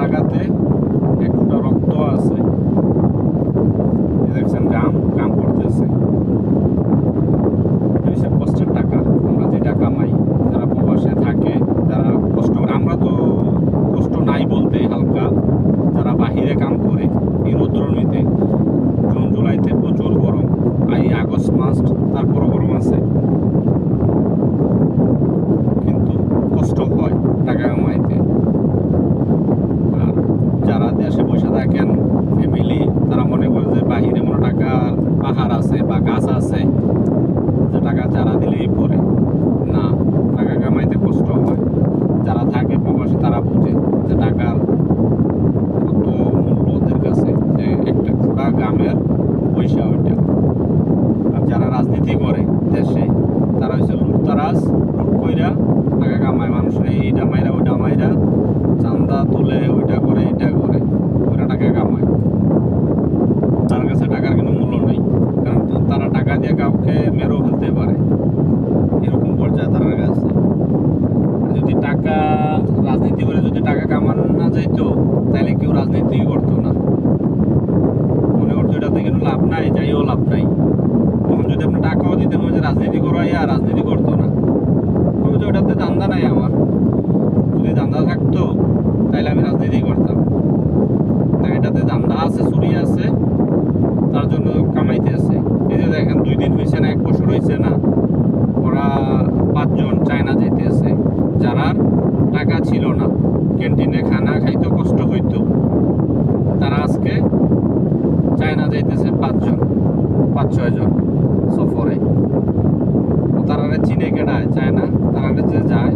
টাকাতে এক ফোঁটা রক্ত আছে এই দেখছেন গাম গাম করতেছে এটা হচ্ছে কষ্টের টাকা আমরা যেটা কামাই যারা প্রবাসে থাকে যারা কষ্ট করে আমরা তো কষ্ট নাই বলতে হালকা যারা বাহিরে কাম করে এই রৌদ্রমিতে জুন জুলাইতে প্রচুর গরম আর এই আগস্ট মাস তারপরও গরম আছে কিন্তু কষ্ট হয় টাকা কামাইতে আর যারা দেশে বসে থাকেন ফ্যামিলি তারা মনে করে যে বাহিরে মনে টাকা পাহাড় আছে বা গাছ আছে, যে টাকা চারা দিলেই পরে। না, টাকা কামাইতে কষ্ট হয়। যারা থাকে প্রবাসী, তারা বুঝে যে টাকার কত মূল্য ওদের কাছে। যে একটা পুরা গ্রামের পয়সা ওইটা আর যারা রাজনীতি করে দেশে তারা হচ্ছে লুটতারাজ লুট কইরা টাকা কামায় মানুষের এইটা মাইরা ওইটা মাইরা চান্দা তুলে ওইটা করে এটা করে ওরা টাকা কামায় তার কাছে টাকার কোনো মূল্য নেই কারণ তো তারা টাকা দিয়ে কাউকে মেরেও ফেলতে পারে। এরকম পর্যায়ে তার কাছে যদি টাকা, রাজনীতি করে যদি টাকা কামানো না যাইতো তাহলে কেউ রাজনীতি করতো না। মনে করতো এটাতে কিন্তু লাভ নাই, যাইও লাভ নাই। তখন যদি আপনি টাকাও দিতেন যে রাজনীতি করাইয়া রাজনীতি করতো না। যে ওটাতে দান্দা নাই আমার যদি দান্দা থাকতো তাহলে আমি রাজনীতি করতাম না এটাতে দান্দা আছে চুরি আছে তার জন্য কামাইতে আছে এই যে দেখেন দুই দিন হয়েছে না এক বছর হয়েছে না ওরা পাঁচজন চায়না যেতে আছে যারা টাকা ছিল না। ক্যান্টিনে খানা খাইতে কষ্ট হইতো। তারা আজকে চায়না যাইতেছে পাঁচজন, পাঁচ ছয়জন সফরে। তারা চিনে কেডায় চায়না তারা যে যায়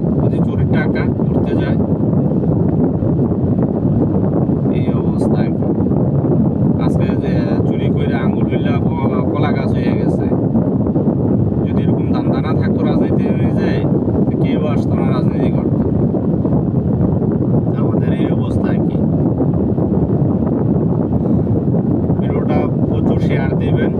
দেবেন